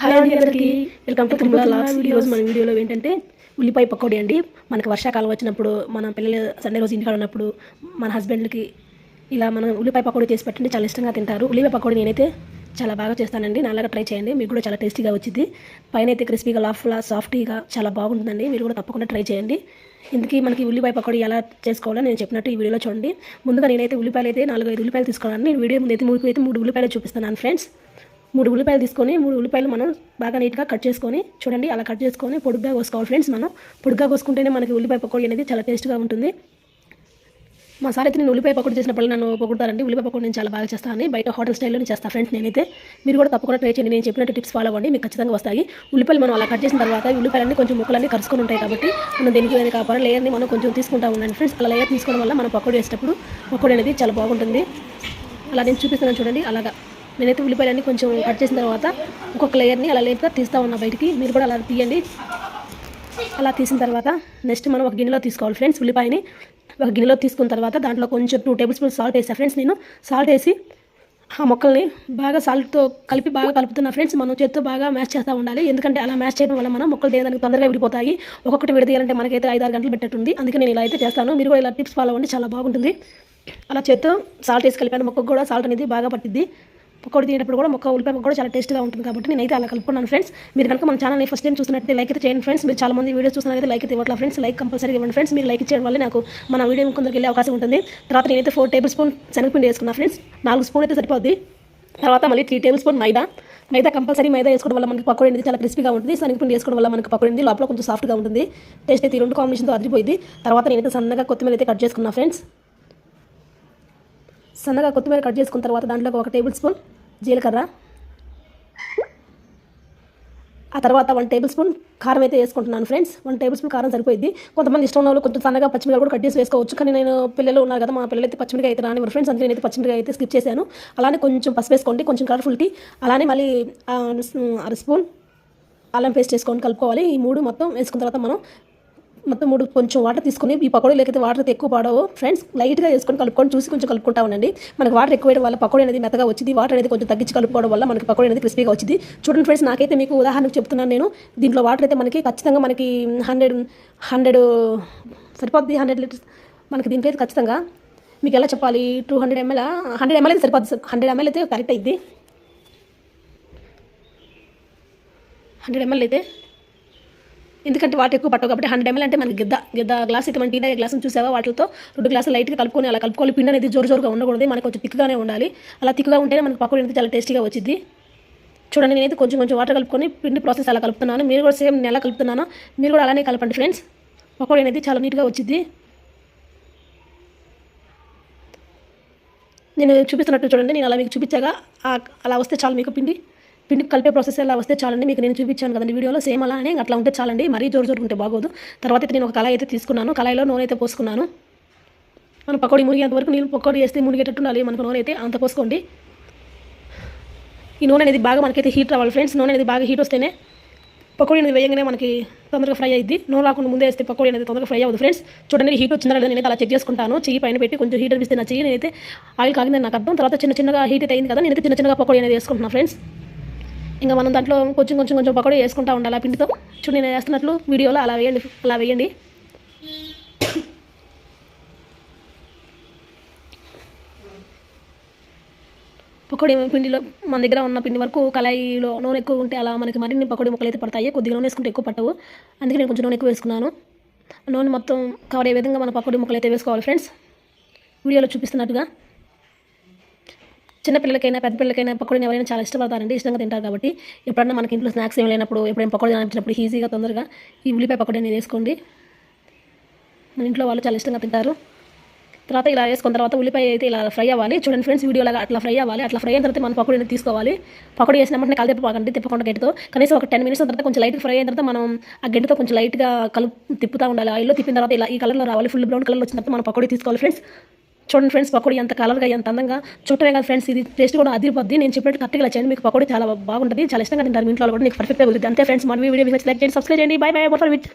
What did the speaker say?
Hi అండి అందరికీ. Welcome to Tirumala logs ఈ రోజు మన వీడియోలో ఏంటంటే ఉల్లిపాయ పకోడీ అండి. మనకి వర్షాకాలం వచ్చినప్పుడు మన పిల్లలు సండే రోజు ఇంటికాడ ఉన్నప్పుడు మన హస్బెండ్కి ఇలా మనం ఉల్లిపాయ పకోడీ చేసి పెట్టండి చాలా ఇష్టంగా తింటారు. ఉల్లిపాయ పకోడీ నేనైతే చాలా బాగా చేస్తానండి. నాలాగా ట్రై చేయండి. మీకు కూడా చాలా టేస్టీగా వచ్చింది పైన అయితే క్రిస్పీగా లాఫ్లా సాఫ్టీగా చాలా బాగుంటుందండి. మీరు కూడా తప్పకుండా ట్రై చేయండి. ఇందుకీ మనకి ఉల్లిపాయ పకోడీ ఎలా చేసుకోవాలో నేను చెప్పినట్టు ఈ వీడియోలో చూడండి. ముందుగా నేనైతే ఉల్లిపాయలు అయితే నాలుగు ఐదు ఉల్లిపాయలు తీసుకోవాలని నేను వీడియో ముందు అయితే మూడు అయితే మూడు ఉల్లిపాయలు చూపిస్తున్నాను ఫ్రెండ్స్ మూడు ఉల్లిపాయలు తీసుకొని మూడు ఉల్లిపాయలు మనం బాగా నీట్గా కట్ చేసుకొని చూడండి అలా కట్ చేసుకొని పొడుగ్గా కోసుకోవాలి ఫ్రెండ్స్ మనం. పొడుగ్గా కోసుకుంటేనే మనకి ఉల్లిపాయ పకోడీ అనేది చాలా టేస్ట్గా ఉంటుంది. మా సార్ అయితే నేను ఉల్లిపాయ పకోడీ చేసినప్పుడు నన్ను పొగుడతారండి. ఉల్లిపాయ పకోడీ నేను చాలా బాగా చేస్తాను బయట హోటల్ స్టైల్లో చేస్తాను ఫ్రెండ్స్ నేనైతే. మీరు కూడా తప్పకుండా ట్రై చేయండి. నేను చెప్పినట్టు టిప్స్ ఫాలో అవ్వండి. మీకు ఖచ్చితంగా వస్తాయి. ఉల్లిపాయలు మనం అలా కట్ చేసిన తర్వాత ఉల్లిపాయలన్నీ కొంచెం ముక్కలన్నీ కరుచుకొని ఉంటాయి కాబట్టి మనం దేనికి ఏదైనా కాపాడు లేయర్ని మనం కొంచెం తీసుకుంటా ఉండండి ఫ్రెండ్స్ అలా లేయర్ తీసుకోవడం వల్ల మనం పకోడీ వేసేటప్పుడు పకోడీ అనేది చాలా బాగుంటుంది. అలా నేను చూపిస్తున్నాను చూడండి. అలాగా. నేనైతే ఉల్లిపాయలన్నీ కొంచెం కట్ చేసిన తర్వాత ఒక్కొక్క లేయర్ని అలా లేట్గా తీస్తా ఉన్నా బయటికి. మీరు కూడా అలా తీయండి. అలా తీసిన తర్వాత నెక్స్ట్ మనం ఒక గిన్నెలో తీసుకోవాలి ఫ్రెండ్స్ ఉల్లిపాయని. ఒక గిన్నెలో తీసుకున్న తర్వాత దాంట్లో కొంచెం టూ టేబుల్ స్పూన్ సాల్ట్ వేసా ఫ్రెండ్స్ నేను. సాల్ట్ వేసి ఆ మొక్కల్ని బాగా సాల్ట్తో కలిపి బాగా కలుపుతున్నా ఫ్రెండ్స్ మనం చేత్తో బాగా మ్యాచ్ చేస్తూ ఉండాలి. ఎందుకంటే అలా మ్యాచ్ చేయడం వల్ల మనం మొక్కలు దేనికి తొందరగా విడిపోతాయి. ఒక్కొక్కటి విడదీయాలంటే మనకైతే ఐదు ఆరు గంటలు పెట్టట్టుంది. అందుకే నేను ఇలా అయితే చేస్తాను. మీరు కూడా ఇలా టిప్స్ ఫాలో అవ్వండి. చాలా బాగుంటుంది. అలా చేత్తో సాల్ట్ వేసి కలిపాను. మొక్కకు కూడా సాల్ట్ అనేది బాగా పట్టిద్ది. పకోడీ తినేటప్పుడు కూడా మొక్క ఉల్లిపాయ కూడా చాలా టేస్ట్గా ఉంటుంది కాబట్టి నేనైతే అలా కలుపుకున్నాను ఫ్రెండ్స్ మీరు కనుక మన ఛానల్ని ఫస్ట్ టైం చూస్తున్నట్టు లైక్ అయితే చేయండి ఫ్రెండ్స్ మీరు చాలా మంది వీడియోస్ చూస్తున్నారు లైక్ అయితే ఇవ్వట్లా ఫ్రెండ్స్ లైక్ కంపల్సరీ ఇవ్వండి ఫ్రెండ్స్ మీరు లైక్ చేయడం వల్ల నాకు మన వీడియో కొందరికి వెళ్ళే అవకాశం ఉంటుంది. తర్వాత నేనైతే ఫోర్ టేబుల్ స్పూన్ శనగపిండి వేసుకున్నా ఫ్రెండ్స్ నాలుగు స్పూన్ అయితే సరిపోద్ది. తర్వాత మళ్ళీ త్రీ టేబుల్ స్పూన్ మైదా. మైదా కంపల్సరీ మైదా వేసుకోవడం వల్ల మనకి పకోడీ అనేది చాలా క్రిస్పీగా ఉంటుంది. శనగపిండి వేసుకోవడం వల్ల మనకి పకోడీ అనేది లోపల కొంచెం సాఫ్ట్గా ఉంటుంది. టేస్ట్ అయితే ఈ రెండు కాంబినేషన్తో అదిరిపోయింది. తర్వాత నేనైతే సన్నగా కొత్తిమీర అయితే కట్ చేసుకున్నా ఫ్రెండ్స్ సన్నగా కొత్తిమీర కట్ చేసుకున్న తర్వాత దాంట్లో ఒక టేబుల్ స్పూన్ జీలకర్ర. ఆ తర్వాత వన్ టేబుల్ స్పూన్ కారం అయితే వేసుకుంటున్నాను ఫ్రెండ్స్ వన్ టేబుల్ స్పూన్ కారం సరిపోయింది. కొంతమంది ఇష్టం ఉన్న వాళ్ళు కొంచెం సన్నగా పచ్చిమిరపకాయ కూడా కట్ చేసి వేసుకోవచ్చు. కానీ నేను పిల్లలు ఉన్నారు కదా మా పిల్లలు అయితే పచ్చిమిరకాయ అయితే రాని ఫ్రెండ్స్ అందుకే నేనైతే పచ్చిమిరకాయ అయితే స్కిప్ చేశాను. అలానే కొంచెం పసుపు వేసుకోండి కొంచెం కలర్ఫుల్టీ అలానే మళ్ళీ అర స్పూన్ అల్లం పేస్ట్ చేసుకొని కలుపుకోవాలి. ఈ మూడు మొత్తం వేసుకున్న తర్వాత మనం మొత్తం మూడు కొంచెం వాటర్ తీసుకొని ఈ పకోడీలు లేకపోతే వాటర్ అయితే ఎక్కువ పాడవు. ఫ్రెండ్స్ లైట్గా వేసుకొని కలుపుకొని చూసి కొంచెం కలుపుకుంటా ఉండండి. మనకి వాటర్ ఎక్కువ వేయడం వల్ల పకోడీ అనేది మెత్తగా వచ్చింది. వాటర్ అనేది కొంచెం తగ్గించి కలుపుకోవడం వల్ల మనకి పకోడీ అనేది క్రిస్పీగా వచ్చింది. చూడండి ఫ్రెండ్స్ నాకైతే మీకు ఉదాహరణకు చెప్తున్నాను నేను. దీంట్లో వాటర్ అయితే మనకి ఖచ్చితంగా మనకి హండ్రెడ్ హండ్రెడ్ సరిపోద్ది హండ్రెడ్ లీటర్స్ మనకి దీంట్లో అయితే ఖచ్చితంగా. మీకు ఎలా చెప్పాలి? Two hundred ML hundred ML అయితే సరిపోద్ది హండ్రెడ్ ఎంఎల్ అయితే కరెక్ట్ అయింది హండ్రెడ్ ఎంఎల్ అయితే ఎందుకంటే వాటర్ ఎక్కువ పట్టవు కాబట్టి హండ్రెడ్ ఎంఎల్ అంటే మనకి గిద్ద గిద్ద గ్లాస్ అయితే మన టీ గ్లాసులు చూసావా వాటితో? రెండు గ్లాసులు లైట్గా కలుపుకొని అలా కలుపుకోవాలి. పిండి అనేది జోరు జోరుగా ఉండకూడదు. మనకు కొంచెం తిక్కుగానే ఉండాలి. అలా తిక్కుగా ఉంటేనే మనకి పకోడీ అనేది చాలా టేస్టీగా వచ్చింది చూడండి నేనైతే కొంచెం కొంచెం వాటర్ కలుపుకొని పిండి ప్రాసెస్ అలా కలుపుతున్నాను. మీరు కూడా సేమ్ నేను కలుపుతున్నాను. మీరు కూడా అలానే కలపండి ఫ్రెండ్స్. పకోడీ అనేది చాలా నీట్గా వచ్చింది నేను చూపిస్తున్నట్టు చూడండి. నేను అలా మీకు చూపించాగా అలా వస్తే చాలు మీకు పిండి. పిండి కలిపే ప్రాసెస్ అలా వస్తే చాలండి మీకు నేను చూపించాను కదండి వీడియోలో సేమ్ అలానే అట్లా ఉంటే చాలండి మరీ జోరు జోరు ఉంటే బాగోదు. తర్వాత అయితే నేను ఒక కళాయి అయితే తీసుకున్నాను కళాయిలో నూనె అయితే పోసుకున్నాను. మనం పకోడీ మునిగేంత వరకు నీళ్ళు పకోడీ వేస్తే మునిగేటట్టు ఉండాలి మనకు నూనె అయితే అంత పోసుకోండి. ఈ నూనె అనేది బాగా మనకైతే హీట్ రావాలి ఫ్రెండ్స్ నూనె అనేది బాగా హీట్ వస్తేనే పకోడీ అనేది వేయంగానే మనకి తొందరగా ఫ్రై అయ్యింది నూనె రాకుండా ముందే వేస్తే పకోడీ అనేది తొందరగా ఫ్రై అవ్వదు ఫ్రెండ్స్ చూడండి హీట్ వచ్చిందా లేదా నేనైతే అలా చెక్ చేసుకుంటాను. చెయ్యి పైన పెట్టి కొంచెం హీట్ అనిపిస్తే నా చెయ్యి నేనైతే ఆయిల్ కాగిందని నాకు అర్థం. తర్వాత చిన్న చిన్నగా హీట్ అయితే అయింది కదా నేనైతే చిన్న చిన్నగా పకోడీ అనేది వేసుకుంటున్నాను ఫ్రెండ్స్ ఇంకా మనం దాంట్లో కొంచెం కొంచెం కొంచెం పకోడీ వేసుకుంటా ఉండాలి ఆ పిండితో. చూడు నేను వేస్తున్నట్లు వీడియోలో అలా వేయండి అలా వేయండి. పకోడీ పిండిలో మన దగ్గర ఉన్న పిండి వరకు కళాయిలో నూనె ఎక్కువ ఉంటే అలా మనకి మరిన్ని పకోడీ ముక్కలు అయితే పడతాయి. కొద్దిగా నూనె వేసుకుంటే ఎక్కువ పట్టవు. అందుకే నేను కొంచెం నూనె ఎక్కువ వేసుకున్నాను. నూనె మొత్తం కవర్ అయ్యే విధంగా మన పకోడీ ముక్కలు అయితే వేసుకోవాలి ఫ్రెండ్స్. వీడియోలో చూపిస్తున్నట్టుగా. చిన్నపిల్లలకైనా పెద్ద పిల్లలకైనా పకోడీని ఎవరైనా చాలా ఇష్టపడతారండి ఇష్టంగా తింటారు కాబట్టి ఎప్పుడన్నా మనకి ఇంట్లో స్నాక్స్ ఏం లేనప్పుడు ఎప్పుడైనా పకోడీ అనిపించినప్పుడు ఈజీగా తొందరగా ఈ ఉల్లిపాయ పకోడీ అనేది వేసుకోండి. మన ఇంట్లో వాళ్ళు చాలా ఇష్టంగా తింటారు. తర్వాత ఇలా వేసుకున్న తర్వాత ఉల్లిపాయ అయితే ఇలా ఫ్రై అవ్వాలి. చూడండి ఫ్రెండ్స్ వీడియోలాగా అట్లా ఫ్రై అవ్వాలి. అట్లా ఫ్రై అయిన తర్వాత మనం పకోడీని తీసుకోవాలి. పకోడీ వేసిన వెంటనే కాలు తిప్పకండి తిప్పకుండా గడ్డితో కనీసం ఒక టెన్ మినిట్స్ తర్వాత కొంచెం లైట్గా ఫ్రై అయిన తర్వాత మనం ఆ గడ్డితో కొంచెం లైట్గా కలుపు తిప్పుతూ ఉండాలి. ఆయిల్లో తిప్పిన తర్వాత ఇలా ఈ కలర్లో రావాలి. ఫుల్ బ్రౌన్ కలర్ వచ్చిన తర్వాత మనం పకోడీ తీసుకోవాలి ఫ్రెండ్స్ చూడండి ఫ్రెండ్స్ పకోడీ ఎంత కలర్గా ఎంత అందంగా. చూడటమే కాదు ఫ్రెండ్స్ ఇది టేస్ట్ కూడా అదిరిపోద్ది. నేను చెప్పినట్టు కరెక్ట్గా ఇలా చేయండి. మీకు పకోడీ చాలా బాగుంటుంది. చాలా ఇష్టంగా తింటారు. మీ ఇంట్లో కూడా మీకు పర్ఫెక్ట్గా కుదిరింది అంతే ఫ్రెండ్స్ మన వీడియో మీకు లైక్ చేయండి సబ్స్క్రైబ్ చేయండి. By by for with